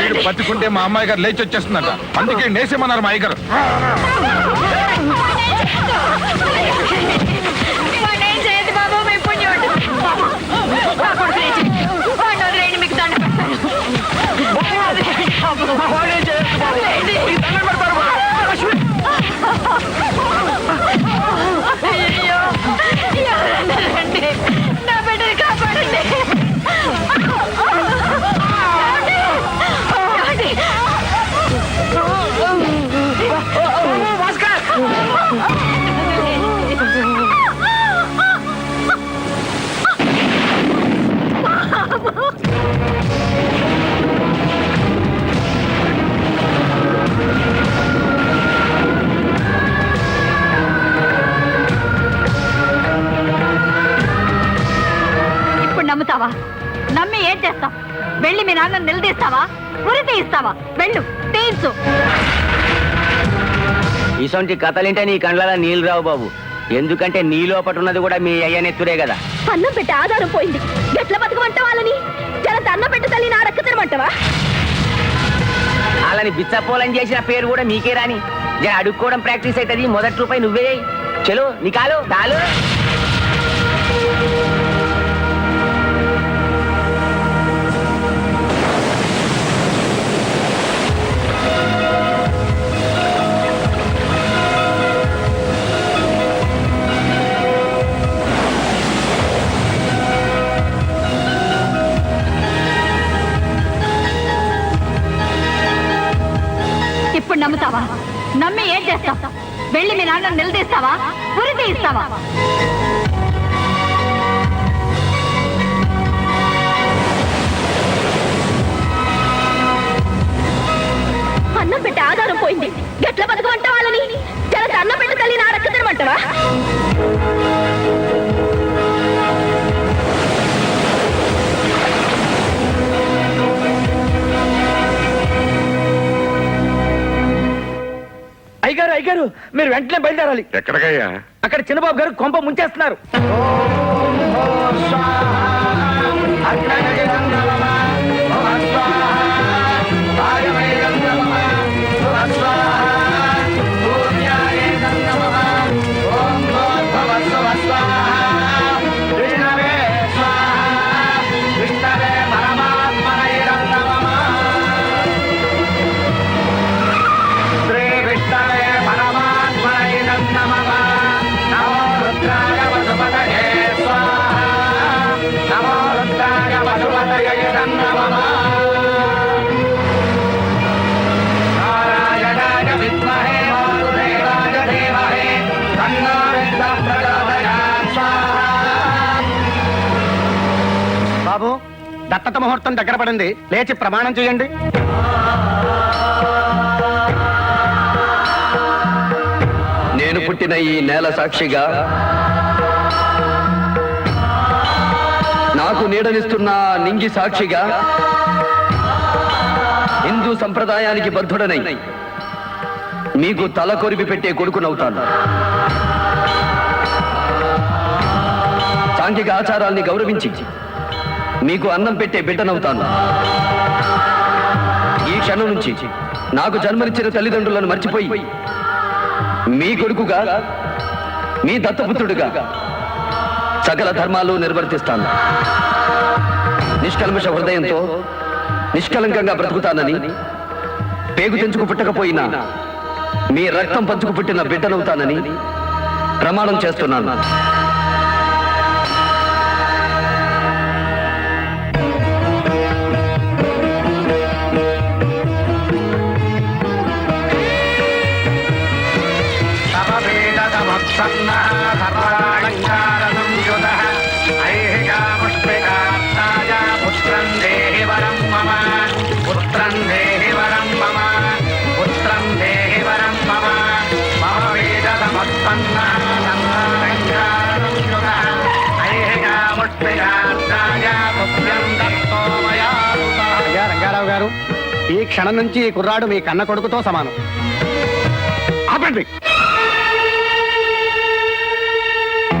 వీడు పట్టుకుంటే మా అమ్మాయి గారు లేచి వచ్చేస్తుందట. అందుకే నేసేమన్నారు మా అయ్యగారు. వెళ్ళి మీ నాన్న నిలదీస్తావా? ఉరి తీయిస్తావా వెళ్ళు తీయించు ఇసొంటి కథలింటే నీ కండ్ల నీళ్ళు రావు బాబు. ఎందుకంటే నీ లోపట ఉన్నది కూడా మీ అయ్యనెత్తురే కదా. అన్నం పెట్టి ఆధారం పోయింది. ఎట్లా బతకమంటావా వాళ్ళని? జర అన్నం పెట్టి తల్లి నా తినమంటావా? వాళ్ళని బిచ్చపోలని చేసిన పేరు కూడా మీకే రాని. జర అడుక్కోవడం ప్రాక్టీస్ అవుతుంది. మొదటి రూపాయి నువ్వే. చలో నీ కాలు కాలు ఇప్పుడు నమ్ముతావా? నమ్మి ఏం చేస్తావు? వెళ్ళి మీ నాన్న నిలదీస్తావా? ఉరి తీస్తావా అన్నం పెట్టి ఆధారం పోయింది. ఎట్లా బతకమంటావా వాళ్ళని? జర అన్నం పెట్టి తల్లి నా రక్త అంటావా? అయ్యగారు అయ్యగారు మీరు వెంటనే బయలుదేరాలి. ఎక్కడికయ్యా? అక్కడ చిన్నబాబు గారు కొంప ముంచేస్తున్నారు. బాబు దత్తత ముహూర్తం దగ్గర పడింది. లేచి ప్రమాణం చేయండి. నేను పుట్టిన ఈ నేల సాక్షిగా నాకు నీడనిస్తున్న నింగి సాక్షిగా హిందూ సంప్రదాయానికి బద్ధుడనై మీకు తల కొరిపి పెట్టే కొడుకునవుతాను. సాంఘిక ఆచారాల్ని గౌరవించి మీకు అన్నం పెట్టే బిడ్డనవుతాను. ఈ క్షణం నుంచి నాకు జన్మనిచ్చిన తల్లిదండ్రులను మర్చిపోయి మీ కొడుకుగా మీ దత్తపుత్రుడుగా సకల ధర్మాలు నిర్వర్తిస్తాను. నిష్కల్మష హృదయంతో నిష్కలంకంగా బ్రతుకుతానని పేగు తెంచుకు పుట్టకపోయినా మీ రక్తం పంచుకు పుట్టిన బిడ్డనవుతానని ప్రమాణం చేస్తున్నాను. గారు ఈ క్షణం నుంచి ఈ కుర్రాడు మీ కన్న కొడుకుతో సమానం. ఆపండి.